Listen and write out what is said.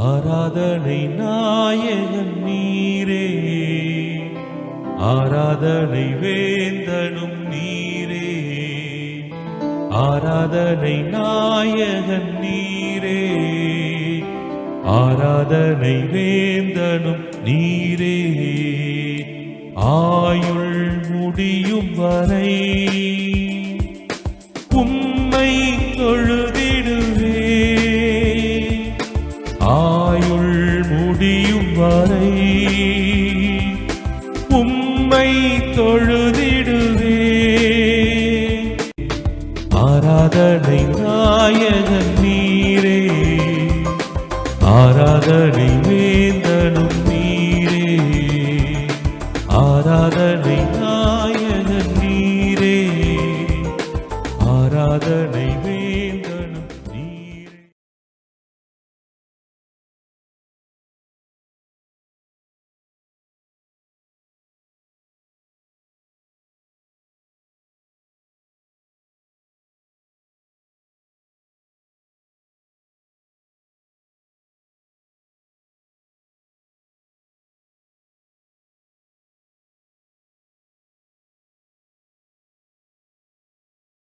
ஆராதனை நாயகன் நீரே. ஆராதனை வேந்தனும் நீரே. ஆராதனை நாயகன் நீரே. ஆராதனை வேந்தனும் நீரே. ஆயுள் முடியும் வரை. உம்மை தொழு முடியும் வரை உம்மை தொழுதிடுவே ஆராதனை நாயகன் நீரே ஆராதனை வேந்தனும் நீரே. ஆராதனை நாயகன் நீரே ஆராதனை வேந்தனும்